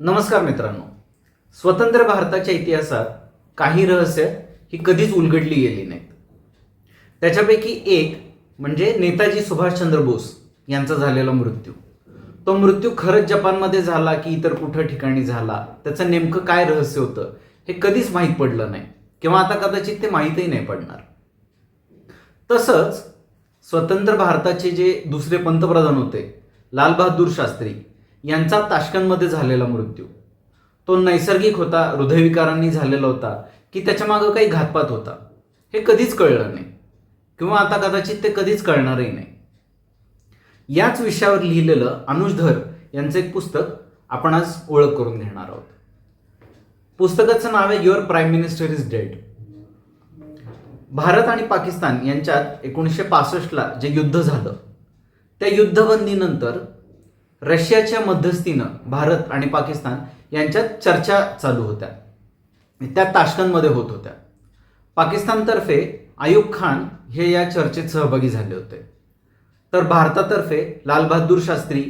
नमस्कार मित्रांनो. स्वतंत्र भारताच्या इतिहासात काही रहस्य ही कधीच उलगडली गेली नाहीत. त्याच्यापैकी एक म्हणजे नेताजी सुभाषचंद्र बोस यांचा झालेला मृत्यू. तो मृत्यू खरंच जपानमध्ये झाला की इतर कुठं ठिकाणी झाला? त्याचं नेमकं काय रहस्य होतं? हे कधीच माहीत पडलं नाही. किंवा आता कदाचित ते माहीतही नाही पडणार. तसंच स्वतंत्र भारताचे जे दुसरे पंतप्रधान होते लालबहादूर शास्त्री यांचा ताशकंदमध्ये झालेला मृत्यू. तो नैसर्गिक होता हृदयविकारांनी झालेला होता की त्याच्या मागं काही घातपात होता. हे कधीच कळलं नाही. किंवा आता कदाचित ते कधीच कळणारही नाही. याच विषयावर लिहिलेलं अनुजधर यांचं एक पुस्तक आपण आज ओळख करून घेणार आहोत. पुस्तकाचं नाव आहे your prime minister is dead Bharat आणि पाकिस्तान यांच्यात एकोणीसशे पासष्टला जे युद्ध झालं त्या युद्धबंदीनंतर रशियाच्या मध्यस्थीनं भारत आणि पाकिस्तान यांच्यात चर्चा चालू होत्या. त्या ताशकंदमध्ये होत होत्या. पाकिस्तानतर्फे आयुब खान हे या चर्चेत सहभागी झाले होते. तर भारतातर्फे लालबहादूर शास्त्री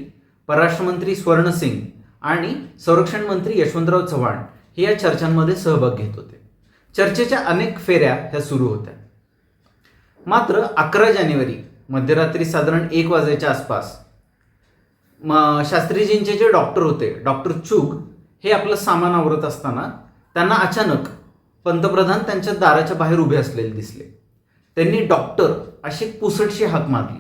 परराष्ट्रमंत्री स्वर्ण सिंग आणि संरक्षण मंत्री यशवंतराव चव्हाण हे या चर्चांमध्ये सहभाग घेत होते. चर्चेच्या अनेक फेऱ्या ह्या सुरू होत्या. मात्र अकरा जानेवारी मध्यरात्री साधारण एक वाजायच्या आसपास म शास्त्रीजींचे जे डॉक्टर होते डॉक्टर चूक हे आपलं सामान आवरत असताना त्यांना अचानक पंतप्रधान त्यांच्या दाराच्या बाहेर उभे असलेले दिसले. त्यांनी डॉक्टर अशी पुसटशी हाक मारली.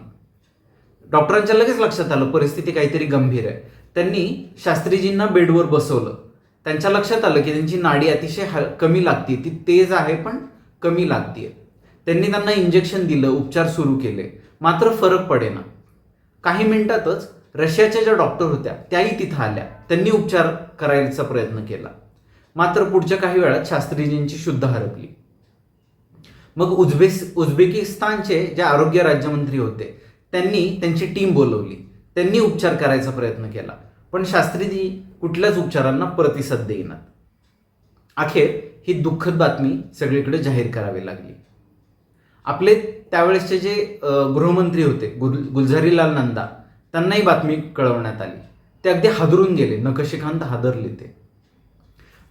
डॉक्टरांच्या लगेच लक्षात आलं परिस्थिती काहीतरी गंभीर आहे. त्यांनी शास्त्रीजींना बेडवर बसवलं. त्यांच्या लक्षात आलं की त्यांची नाडी अतिशय ह कमी लागते ती तेज आहे पण कमी लागते त्यांनी त्यांना इंजेक्शन दिलं उपचार सुरू केले. मात्र फरक पडेना. काही मिनिटातच रशियाच्या ज्या डॉक्टर होत्या त्याही तिथं आल्या. त्यांनी उपचार करायचा प्रयत्न केला. मात्र पुढच्या काही वेळात शास्त्रीजींची शुद्ध हरपली. मग उझबेस उझबेकिस्तानचे जे आरोग्य राज्यमंत्री होते त्यांनी त्यांची टीम बोलवली. त्यांनी उपचार करायचा प्रयत्न केला. पण शास्त्रीजी कुठल्याच उपचारांना प्रतिसाद देईनात अखेर ही दुःखद बातमी सगळीकडे जाहीर करावी लागली. आपले त्यावेळेसचे जे गृहमंत्री होते गुल गुलझारीलाल नंदा त्यांनाही बातमी कळवण्यात आली. ते अगदी हादरून गेले. नकशिकांत हादरले ते.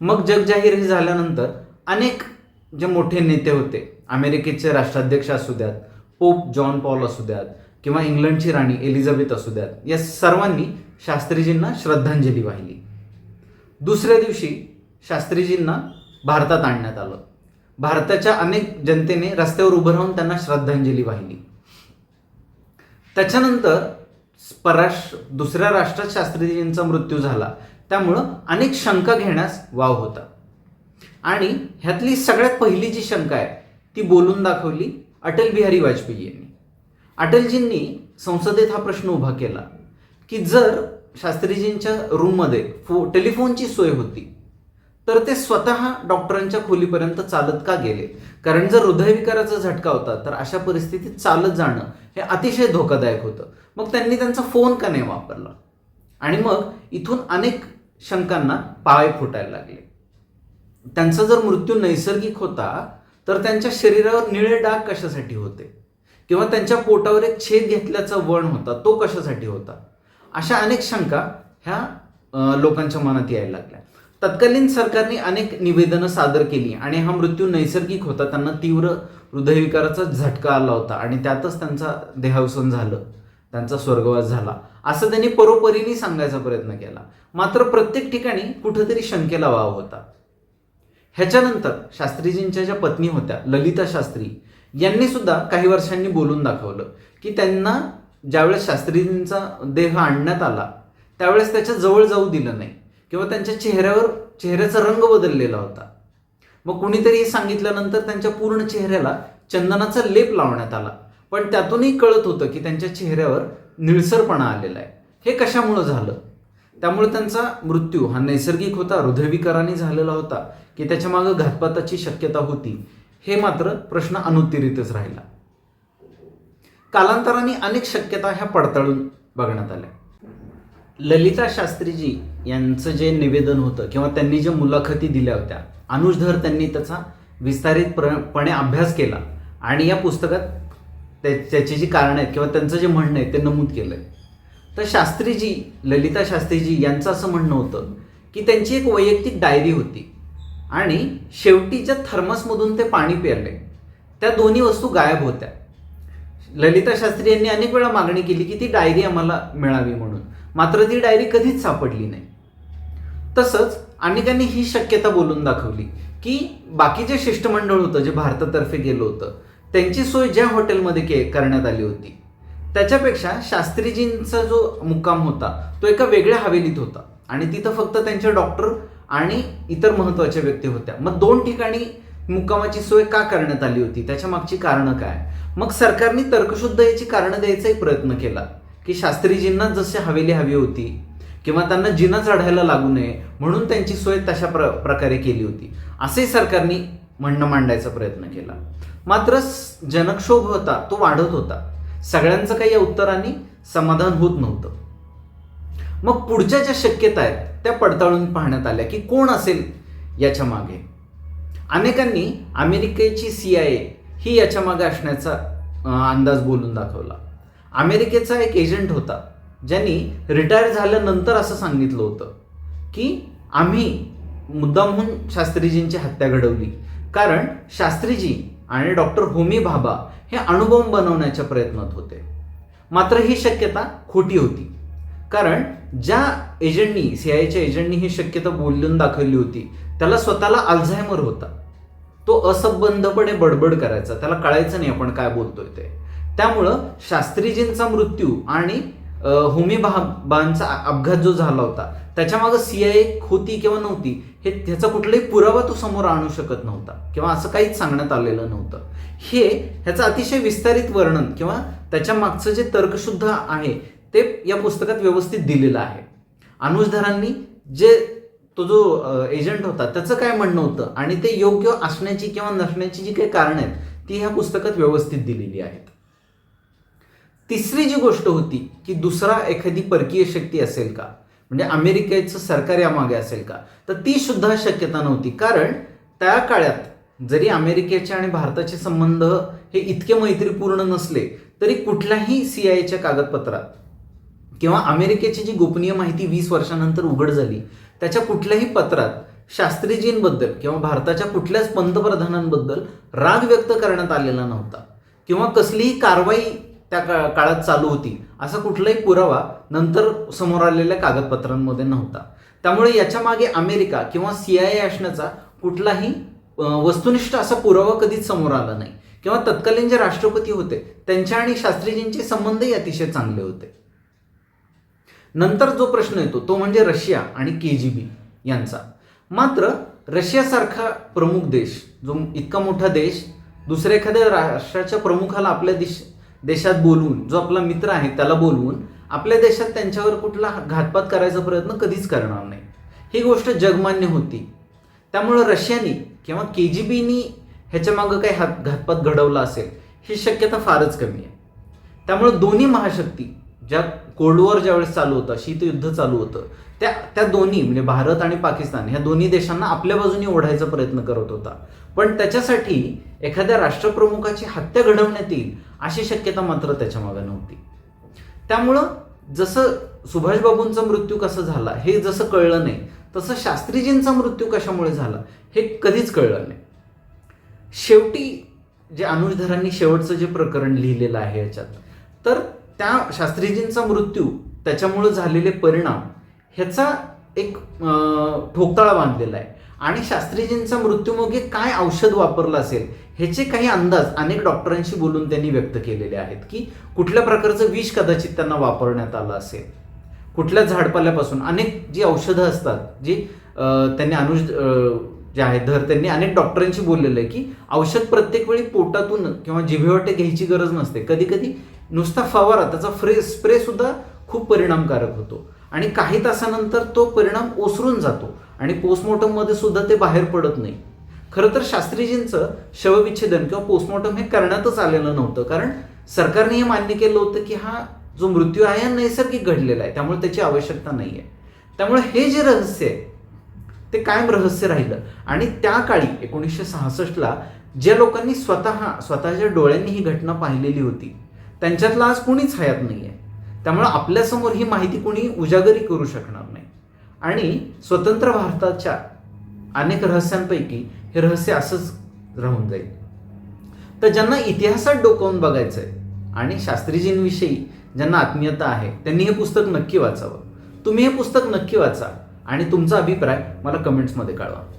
मग जगजाहीर हे झाल्यानंतर अनेक जे मोठे नेते होते अमेरिकेचे राष्ट्राध्यक्ष असू द्यात पोप जॉन पॉल असू द्यात किंवा इंग्लंडची राणी एलिझाबेथ असू द्यात या सर्वांनी शास्त्रीजींना श्रद्धांजली वाहिली. दुसऱ्या दिवशी शास्त्रीजींना भारतात आणण्यात आलं. भारताच्या अनेक जनतेने रस्त्यावर उभं राहून त्यांना श्रद्धांजली वाहिली. त्याच्यानंतर परराष्ट्र दुसऱ्या राष्ट्रात शास्त्रीजींचा मृत्यू झाला. त्यामुळं अनेक शंका घेण्यास वाव होता. आणि ह्यातली सगळ्यात पहिली जी शंका आहे ती बोलून दाखवली अटल बिहारी वाजपेयी यांनी. अटलजींनी संसदेत हा प्रश्न उभा केला की जर शास्त्रीजींच्या रूममध्ये फो टेलिफोनची सोय होती तर ते स्वतः डॉक्टरांच्या खोलीपर्यंत चालत का गेले? कारण जर हृदयविकाराचा झटका होता तर अशा परिस्थितीत चालत जाणं हे अतिशय धोकादायक होतं. मग त्यांनी त्यांचा फोन का नाही वापरला? आणि मग इथून अनेक शंकांना पाय फुटायला लागले. त्यांचा जर मृत्यू नैसर्गिक होता तर त्यांच्या शरीरावर निळे डाग कशासाठी होते? किंवा त्यांच्या पोटावर एक छेद घेतल्याचा वण होता तो कशासाठी होता? अशा अनेक शंका ह्या लोकांच्या मनात यायला लागल्या. तत्कालीन सरकारने अनेक निवेदनं सादर केली आणि हा मृत्यू नैसर्गिक होता. त्यांना तीव्र हृदयविकाराचा झटका आला होता आणि त्यातच त्यांचा देहावसन झालं. त्यांचा स्वर्गवास झाला. असं त्यांनी परोपरीने सांगायचा प्रयत्न केला. मात्र प्रत्येक ठिकाणी कुठंतरी शंकेला वाव होता. ह्याच्यानंतर शास्त्रीजींच्या ज्या पत्नी होत्या ललिता शास्त्री यांनी सुद्धा काही वर्षांनी बोलून दाखवलं की त्यांना ज्यावेळेस शास्त्रीजींचा देह आणण्यात आला त्यावेळेस त्याच्याजवळ जाऊ दिलं नाही किंवा त्यांच्या चेहऱ्यावर चेहऱ्याचा रंग बदललेला होता. मग कुणीतरी हे सांगितल्यानंतर त्यांच्या पूर्ण चेहऱ्याला चंदनाचा लेप लावण्यात आला. पण त्यातूनही कळत होतं की त्यांच्या चेहऱ्यावर निळसरपणा आलेला आहे. हे कशामुळं झालं? त्यामुळे त्यांचा मृत्यू हा नैसर्गिक होता हृदयविकाराने झालेला होता की त्याच्यामागं घातपाताची शक्यता होती हे मात्र प्रश्न अनुत्तरितच राहिला. कालांतराने अनेक शक्यता ह्या पडताळून बघण्यात आल्या. ललिता शास्त्रीजी यांचं जे निवेदन होतं किंवा त्यांनी ज्या मुलाखती दिल्या होत्या अनुजधर त्यांनी त्याचा विस्तारितपणे अभ्यास केला आणि या पुस्तकात त्या- त्याची जी कारणं आहेत किंवा त्यांचं जे म्हणणं आहे ते नमूद केलं आहे तर शास्त्रीजी ललिता शास्त्रीजी यांचं असं म्हणणं होतं की त्यांची एक वैयक्तिक डायरी होती आणि शेवटी ज्या थर्मसमधून ते पाणी प्यायले त्या दोन्ही वस्तू गायब होत्या. ललिता शास्त्री यांनी अनेक वेळा मागणी केली की ती डायरी आम्हाला मिळावी म्हणून. मात्र ती डायरी कधीच सापडली नाही. तसंच अनेकांनी ही शक्यता बोलून दाखवली की बाकी जे शिष्टमंडळ होतं जे भारतातर्फे गेलं होतं त्यांची सोय ज्या हॉटेलमध्ये के करण्यात आली होती. त्याच्यापेक्षा शास्त्रीजींचा जो मुक्काम होता तो एका वेगळ्या हवेलीत होता. आणि तिथं फक्त त्यांचे डॉक्टर आणि इतर महत्त्वाच्या व्यक्ती होत्या. मग दोन ठिकाणी मुक्कामाची सोय का करण्यात आली होती? त्याच्या मागची कारणं काय? मग सरकारने तर्कशुद्ध याची कारणं द्यायचाही प्रयत्न केला की शास्त्रीजींना जशी हवेली हवी होती किंवा त्यांना जिना चढायला लागू नये म्हणून त्यांची सोय तशा प्र प्रकारे केली होती. असे सरकारने म्हणणं मांडायचा प्रयत्न केला. मात्र जनक्षोभ होता तो वाढत होता. सगळ्यांचं काही या उत्तराने समाधान होत नव्हतं. मग पुढच्या ज्या शक्यता आहेत त्या पडताळून पाहण्यात आल्या की कोण असेल याच्या मागे. अनेकांनी अमेरिकेची सी आय ए ही याच्या मागे असण्याचा अंदाज बोलून दाखवला. अमेरिकेचा एक एजंट होता ज्यांनी रिटायर झाल्यानंतर असं सांगितलं होतं की आम्ही मुद्दामहून शास्त्रीजींची हत्या घडवली. कारण शास्त्रीजी आणि डॉक्टर होमी भाभा हे अणुबॉम्ब बनवण्याच्या प्रयत्नात होते. मात्र ही शक्यता खोटी होती. कारण ज्या एजंटनी सीआयच्या एजंटनी ही शक्यता बोलून दाखवली होती त्याला स्वतःला अल्झायमर होता. तो असंबंधपणे बडबड करायचा त्याला कळायचं नाही आपण काय बोलतोय ते. त्यामुळं शास्त्रीजींचा मृत्यू आणि होमी भाबांचा अपघात जो झाला होता त्याच्यामागं सीआयए होती किंवा नव्हती हे त्याचा कुठलाही पुरावा तो समोर आणू शकत नव्हता किंवा असं काहीच सांगण्यात आलेलं नव्हतं. हे ह्याचं अतिशय विस्तारित वर्णन किंवा त्याच्या मागचं जे तर्कशुद्ध आहे ते या पुस्तकात व्यवस्थित दिलेलं आहे. अनुजधरांनी जे तो जो एजंट होता त्याचं काय म्हणणं होतं आणि ते योग्य असण्याची किंवा नसण्याची जी काही कारणं आहेत ती ह्या पुस्तकात व्यवस्थित दिलेली आहेत. तिसरी जी गोष्ट होती की दुसरा एखादी परकीय शक्ती असेल का? म्हणजे अमेरिकेचं सरकार यामागे असेल का? तर ती सुद्धा शक्यता नव्हती. कारण त्या काळात जरी अमेरिकेचे आणि भारताचे संबंध हे इतके मैत्रीपूर्ण नसले तरी कुठल्याही सी आयच्या कागदपत्रात किंवा अमेरिकेची जी गोपनीय माहिती वीस वर्षानंतर उघड झाली त्याच्या कुठल्याही पत्रात शास्त्रीजींबद्दल किंवा भारताच्या कुठल्याच पंतप्रधानांबद्दल राग व्यक्त करण्यात आलेला नव्हता. किंवा कसलीही कारवाई त्या का- काळात चालू होती. असा कुठलाही पुरावा नंतर समोर आलेल्या कागदपत्रांमध्ये नव्हता. त्यामुळे याच्या मागे अमेरिका किंवा सी आय असण्याचा कुठलाही वस्तुनिष्ठ असा पुरावा कधीच समोर आला नाही. किंवा तत्कालीन जे राष्ट्रपती होते त्यांच्या आणि शास्त्रीजींचे संबंधही अतिशय चांगले होते. नंतर जो प्रश्न येतो तो म्हणजे रशिया आणि के जी बी यांचा. मात्र रशियासारखा प्रमुख देश जो इतका मोठा देश दुसऱ्या एखाद्या राष्ट्राच्या प्रमुखाला आपल्या देश देशात बोलवून जो आपला मित्र आहे त्याला बोलवून आपल्या देशात त्यांच्यावर कुठला घातपात करायचा प्रयत्न कधीच करणार नाही. ही गोष्ट जगमान्य होती. त्यामुळं रशियानी किंवा के जी बीनी ह्याच्या मागं काही हात घातपात घडवला असेल ही शक्यता फारच कमी आहे. त्यामुळं दोन्ही महाशक्ती ज्या कोल्ड वॉर ज्यावेळेस चालू होतं शीतयुद्ध चालू होतं त्या त्या दोन्ही म्हणजे भारत आणि पाकिस्तान ह्या दोन्ही देशांना आपल्या बाजूने ओढायचा प्रयत्न करत होता. पण त्याच्यासाठी एखाद्या राष्ट्रप्रमुखाची हत्या घडवण्यात येईल अशी शक्यता मात्र त्याच्यामागे नव्हती. त्यामुळं जसं सुभाषबाबूंचा मृत्यू कसा झाला हे जसं कळलं नाही तसं शास्त्रीजींचा मृत्यू कशामुळे झाला हे कधीच कळलं नाही. शेवटी जे अनुजधरांनी शेवटचं जे प्रकरण लिहिलेलं आहे याच्यात तर त्या शास्त्रीजींचा मृत्यू त्याच्यामुळं झालेले परिणाम ह्याचा एक ठोकताळा बांधलेला आहे. आणि शास्त्रीजींचा मृत्यूमागे काय औषध वापरलं असेल ह्याचे काही अंदाज अनेक डॉक्टरांशी बोलून त्यांनी व्यक्त केलेले आहेत की कुठल्या प्रकारचं विष कदाचित त्यांना वापरण्यात आलं असेल. कुठल्या झाडपाल्यापासून? अनेक जी औषधं असतात जी त्यांनी अनुज जे आहेत धर त्यांनी अनेक डॉक्टरांशी बोललेलं आहे की औषध प्रत्येक वेळी पोटातून किंवा जिभेवाटे घ्यायची गरज नसते. कधी कधी नुसता फवारा त्याचा फ्रे स्प्रे सुद्धा खूप परिणामकारक होतो. आणि काही तासानंतर तो परिणाम ओसरून जातो. आणि पोस्टमॉर्टममध्ये सुद्धा ते बाहेर पडत नाही. खरं तर शास्त्रीजींचं शवविच्छेदन किंवा पोस्टमॉर्टम हे करण्यातच आलेलं नव्हतं. कारण सरकारने हे मान्य केलं होतं की हा जो मृत्यू आहे हा नैसर्गिक घडलेला आहे. त्यामुळे त्याची आवश्यकता नाही आहे त्यामुळे हे जे रहस्य आहे ते कायम रहस्य राहिलं. आणि त्या काळी एकोणीसशे सहासष्टला ज्या लोकांनी स्वतः स्वतःच्या डोळ्यांनी ही घटना पाहिलेली होती त्यांच्यातला आज कुणीच हयात नाही आहे त्यामुळे आपल्यासमोर ही माहिती कुणी उजागरी करू शकणार आणि स्वतंत्र भारताच्या अनेक रहस्यांपैकी हे रहस्य असंच राहून जाईल. तर ज्यांना इतिहासात डोकावून बघायचं आहे आणि शास्त्रीजींविषयी ज्यांना आत्मीयता आहे त्यांनी हे पुस्तक नक्की वाचावं. तुम्ही हे पुस्तक नक्की वाचा आणि तुमचा अभिप्राय मला कमेंट्समध्ये कळवा.